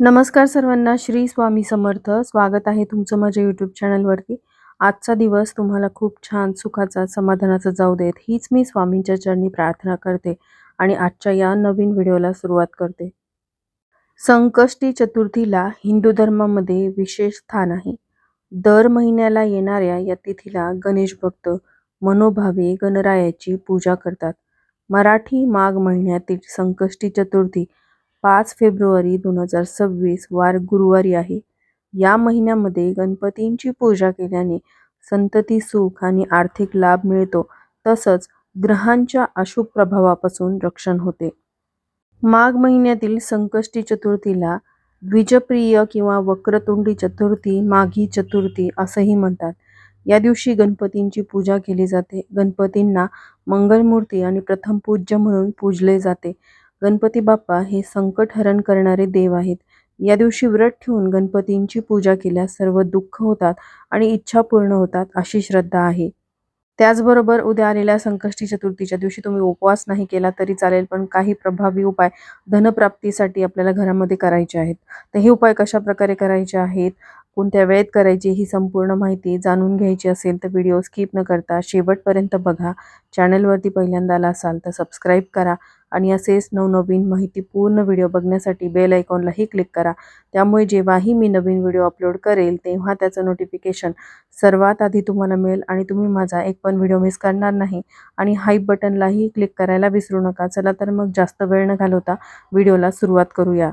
नमस्कार सर्वांना श्री स्वामी समर्थ. स्वागत आहे तुमचं माझ्या यूट्यूब चॅनलवरती आजचा दिवस तुम्हाला खूप छान सुखाचा समाधानाचा जाऊ देत. हीच मी स्वामींच्या चरणी प्रार्थना करते आणि आजच्या या नवीन व्हिडिओला सुरुवात करते. संकष्टी चतुर्थीला हिंदू धर्मामध्ये विशेष स्थान आहे. दर महिन्याला येणाऱ्या या तिथीला गणेश भक्त मनोभावे गणरायाची पूजा करतात. मराठी माघ महिन्यातील संकष्टी चतुर्थी पाच फेब्रुवारी दोन हजार सव्वीस वार गुरुवारी आहे. या महिन्यामध्ये गणपतींची पूजा केल्याने संतती सुख आणि आर्थिक लाभ मिळतो. तसंच ग्रहांच्या अशुभ प्रभावापासून रक्षण होते. माघ महिन्यातील संकष्टी चतुर्थीला द्विजप्रिय किंवा वक्रतुंडी चतुर्थी माघी चतुर्थी असंही म्हणतात. या दिवशी गणपतींची पूजा केली जाते. गणपतींना मंगलमूर्ती आणि प्रथम पूज्य म्हणून पूजले जाते. गणपती बाप्पा हे संकट हरण करणारे देव आहेत. या दिवशी व्रत ठेवून गणपतींची पूजा केल्यास सर्व दुःख होतात आणि इच्छा पूर्ण होतात अशी श्रद्धा आहे. त्याचबरोबर उद्या आलेल्या संकष्टी चतुर्थीच्या दिवशी तुम्ही उपवास नाही केला तरी चालेल पण काही प्रभावी उपाय धनप्राप्तीसाठी आपल्याला घरामध्ये करायचे आहेत. तर हे उपाय कशा प्रकारे करायचे आहेत? कोणत्या वेळेत करायची ही संपूर्ण माहिती जाणून घ्यायची असेल तर व्हिडिओ स्किप न करता शेवटपर्यंत बघा. चॅनलवरती पहिल्यांदा आला असाल तर सबस्क्राईब करा आणि असेच नवनवीन माहिती पूर्ण व्हिडिओ बघण्यासाठी बेल आयकॉनलाही क्लिक करा. त्यामुळे जेव्हाही मी नवीन व्हिडिओ अपलोड करेल तेव्हा त्याचं नोटिफिकेशन सर्वात आधी तुम्हाला मिळेल आणि तुम्ही माझा एक पण व्हिडिओ मिस करणार नाही. आणि हाईप बटनलाही क्लिक करायला विसरू नका. चला तर मग जास्त वेळ न घालवता व्हिडिओला सुरुवात करूया.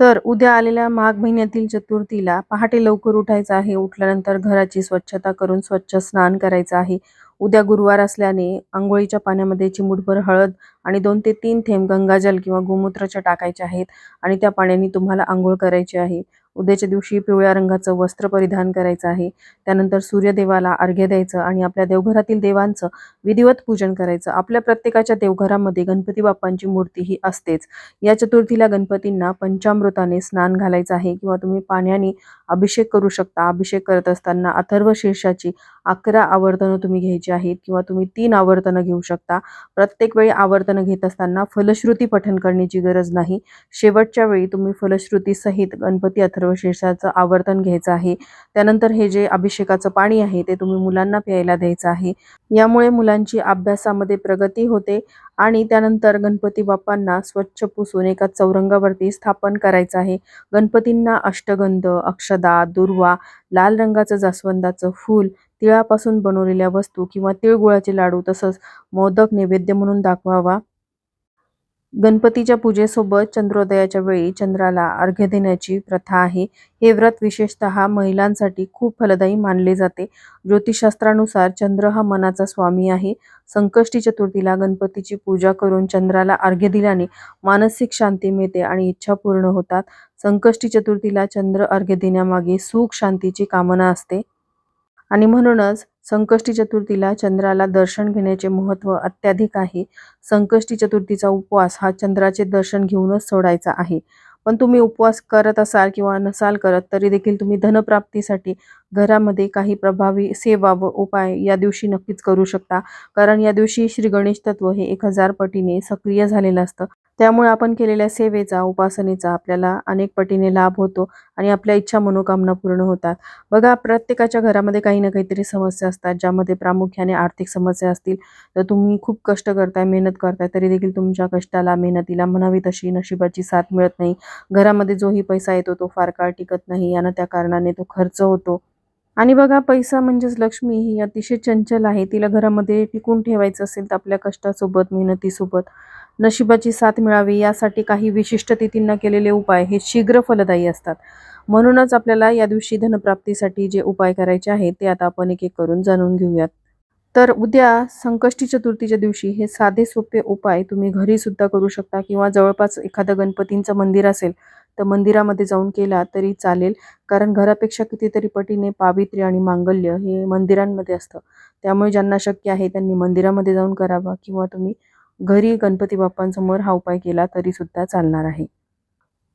तर उद्या आलेल्या माघ महिन्यातील चतुर्थीला पहाटे लवकर उठायचं आहे. उठल्यानंतर घराची स्वच्छता करून स्वच्छ स्नान करायचं आहे. उद्या गुरुवार असल्याने आंघोळीच्या पाण्यामध्ये चिमूटभर हळद आणि दोन ते तीन थेंब गंगाजल किंवा गोमूत्राच्या टाकायचे आहेत आणि त्या पाण्याने तुम्हाला आंघोळ करायची आहे. उद्याच्या दिवशी पिवळ्या रंगाचं वस्त्र परिधान करायचं आहे. त्यानंतर सूर्यदेवाला अर्घ्य द्यायचं आणि आपल्या देवघरातील देवांचं विधिवत पूजन करायचं. आपल्या प्रत्येकाच्या देवघरामध्ये गणपती बाप्पांची मूर्ती ही असतेच. या चतुर्थीला गणपतींना पंचामृताने स्नान घालायचं आहे किंवा तुम्ही पाण्याने अभिषेक करू शकता. अभिषेक करत असताना अथर्व शीर्षाची अकरा आवर्तनं तुम्ही घ्यायची आहेत किंवा तुम्ही तीन आवर्तनं घेऊ शकता. प्रत्येक वेळी आवर्तनं घेत असताना फलश्रुती पठण करण्याची गरज नाही. शेवटच्या वेळी तुम्ही फलश्रुतीसहित गणपती अथर्व शीर्षाचं आवर्तन घ्यायचं आहे. त्यानंतर हे जे अभिषेकाचं पाणी आहे ते तुम्ही मुलांना प्यायला द्यायचं आहे. यामुळे मुलांची अभ्यासामध्ये प्रगती होते आणि त्यानंतर गणपती बाप्पांना स्वच्छ पुसून एका चौरंगावरती स्थापन करायचं आहे. गणपतींना अष्टगंध अक्षर अक्षदा दुर्वा लाल रंगाचं जास्वंदाचं फूल तिळापासून बनवलेल्या वस्तू किंवा तिळगुळाचे लाडू तसंच मोदक नैवेद्य म्हणून दाखवावा. गणपतीच्या पूजेसोबत चंद्रोदयाच्या वेळी चंद्राला अर्घ्य देण्याची प्रथा आहे. हे व्रत विशेषतः महिलांसाठी खूप फलदायी मानले जाते. ज्योतिषशास्त्रानुसार चंद्र हा मनाचा स्वामी आहे. संकष्टी चतुर्थीला गणपतीची पूजा करून चंद्राला अर्घ्य दिल्याने मानसिक शांती मिळते आणि इच्छा पूर्ण होतात. संकष्टी चतुर्थीला चंद्र अर्घ्य देण्यामागे सुख शांतीची कामना असते. आणि म्हणूनच संकष्टी चतुर्थीला चंद्राला दर्शन घेण्याचे महत्त्व अत्याधिक आहे. संकष्टी चतुर्थीचा उपवास हा चंद्राचे दर्शन घेऊनच सोडायचा आहे. पण तुम्ही उपवास करत असाल किंवा नसाल करत तरी देखील तुम्ही धनप्राप्तीसाठी घरामध्ये काही प्रभावी सेवा व उपाय या दिवशी नक्कीच करू शकता. कारण या दिवशी श्री गणेश तत्व हे एक हजार पटीने सक्रिय झालेलं असतं. त्यामुळे आपण केलेल्या सेवेचा उपासनेचा आपल्याला अनेक पटीने लाभ होतो आणि आपल्या इच्छा मनोकामना पूर्ण होतात. बघा प्रत्येकाच्या घरामध्ये काही ना काहीतरी समस्या असतात ज्यामध्ये प्रामुख्याने आर्थिक समस्या असतील. तर तुम्ही खूप कष्ट करताय मेहनत करताय तरी देखील तुमच्या कष्टाला मेहनतीला म्हणावी तशी नशिबाची साथ मिळत नाही. घरामध्ये जोही पैसा येतो तो फार काळ टिकत नाही यानं त्या कारणाने तो खर्च होतो. आणि बघा पैसा म्हणजेच लक्ष्मी ही अतिशय चंचल आहे. तिला घरामध्ये टिकून ठेवायचं असेल तर आपल्या कष्टासोबत मेहनतीसोबत नशिबाची साथ मिळावी यासाठी काही विशिष्ट तिथींना केलेले उपाय हे शीघ्र फलदायी असतात. म्हणूनच आपल्याला या दिवशी धनप्राप्तीसाठी जे उपाय करायचे आहेत ते आता आपण एक एक करून जाणून घेऊयात. तर उद्या संकष्टी चतुर्थीच्या दिवशी हे साधे सोपे उपाय तुम्ही घरी सुद्धा करू शकता किंवा जवळपास एखादं गणपतींचं मंदिर असेल तर मंदिरामध्ये जाऊन केला तरी चालेल. कारण घरापेक्षा कितीतरी पटीने पावित्र्य आणि मांगल्य हे मंदिरांमध्ये असतं. त्यामुळे ज्यांना शक्य आहे त्यांनी मंदिरामध्ये जाऊन करावा किंवा तुम्ही घरी गणपती बाप्पांसमोर हा उपाय केला तरी सुद्धा चालणार आहे.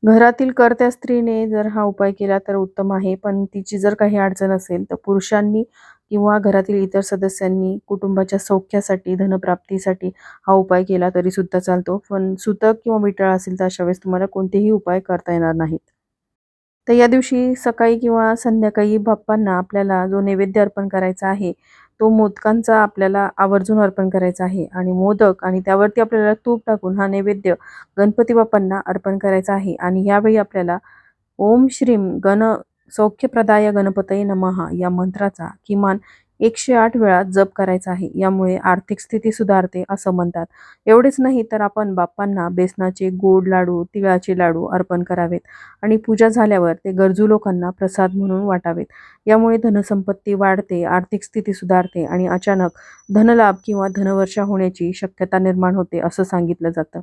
घरातील कर्त्या स्त्रीने जर हा उपाय केला तर उत्तम आहे पण तिची जर काही अडचण असेल तर पुरुषांनी किंवा घरातील इतर सदस्यांनी कुटुंबाच्या सौख्यासाठी धनप्राप्तीसाठी हा उपाय केला तरी सुद्धा चालतो. पण सुतक किंवा विटाळ असेल तर अशा वेळेस तुम्हाला कोणतेही उपाय करता येणार नाहीत. तर या दिवशी सकाळी किंवा संध्याकाळी बाप्पांना आपल्याला जो नैवेद्य अर्पण करायचा आहे तो मोदकांचा आपल्याला आवर्जून अर्पण करायचा आहे आणि मोदक आणि त्यावरती आपल्याला तूप टाकून हा नैवेद्य गणपती बाप्पांना अर्पण करायचा आहे. आणि यावेळी आपल्याला ओम श्रीम गण सौख्यप्रदाय गणपतये नमः या मंत्राचा किमान एकशे आठ वेळा जप करायचा आहे. यामुळे आर्थिक स्थिती सुधारते असं म्हणतात. एवढेच नाही तर आपण बाप्पांना बेसनाचे गोड लाडू तिळाचे लाडू अर्पण करावेत आणि पूजा झाल्यावर ते गरजू लोकांना प्रसाद म्हणून वाटावेत. यामुळे धनसंपत्ती वाढते आर्थिक स्थिती सुधारते आणि अचानक धनलाभ किंवा धनवर्षा होण्याची शक्यता निर्माण होते असं सांगितलं जातं.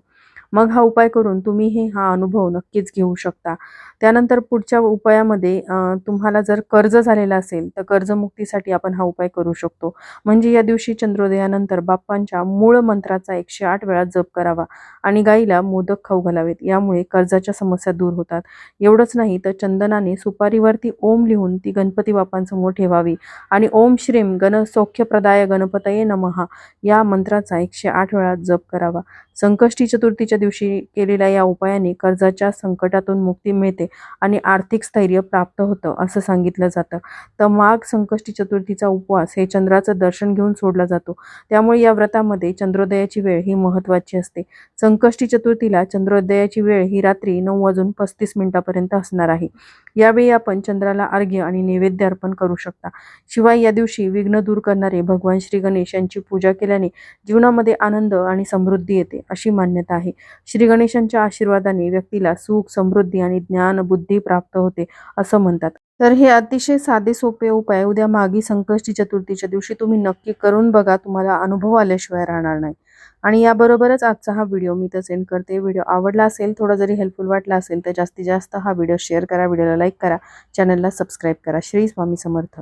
मग हा उपाय करून तुम्ही हे हा अनुभव नक्कीच घेऊ शकता. त्यानंतर पुढच्या उपायामध्ये तुम्हाला जर कर्ज झालेलं असेल तर कर्जमुक्तीसाठी आपण हा उपाय करू शकतो. म्हणजे या दिवशी चंद्रोदयानंतर बाप्पांच्या मूळ मंत्राचा एकशे आठ वेळा जप करावा आणि गाईला मोदक खाऊ घालावेत. यामुळे कर्जाच्या समस्या दूर होतात. एवढंच नाही तर चंदनाने सुपारीवरती ओम लिहून ती गणपती बाप्पांसमोर ठेवावी. आणि ओम श्रीम गण सौख्यप्रदाय गणपतये नमः या मंत्राचा एकशे आठ वेळा जप करावा. संकष्टी चतुर्थीच्या दिवशी केलेल्या या उपायाने कर्जाच्या संकटातून मुक्ती मिळते आणि आर्थिक स्थैर्य प्राप्त होतं असं सांगितलं जातं. तर माघ संकष्टी चतुर्थीचा उपवास हे चंद्राचं दर्शन घेऊन सोडला जातो. त्यामुळे या व्रतामध्ये चंद्रोदयाची वेळ ही महत्त्वाची असते. संकष्टी चतुर्थीला चंद्रोदयाची वेळ ही रात्री नऊ वाजून पस्तीस मिनिटापर्यंत असणार आहे. यावेळी आपण चंद्राला अर्घ्य आणि नैवेद्य अर्पण करू शकता. शिवाय या दिवशी विघ्न दूर करणारे भगवान श्री गणेश यांची पूजा केल्याने जीवनामध्ये आनंद आणि समृद्धी येते. अशी मान्यता आहे. श्री गणेशांच्या आशीर्वादाने व्यक्तीला सुख समृद्धी आणि ज्ञान बुद्धी प्राप्त होते असं म्हणतात. तर हे अतिशय साधे सोपे उपाय उद्या मागी संकष्टी चतुर्थीच्या दिवशी तुम्ही नक्की करून बघा तुम्हाला अनुभव आल्याशिवाय राहणार नाही. आणि याबरोबरच आजचा हा व्हिडिओ मी तर सेंड करते. व्हिडिओ आवडला असेल थोडा जरी हेल्पफुल वाटला असेल तर जास्तीत जास्त हा व्हिडिओ शेअर करा व्हिडिओला लाईक करा चॅनलला सबस्क्राईब करा. श्री स्वामी समर्थ.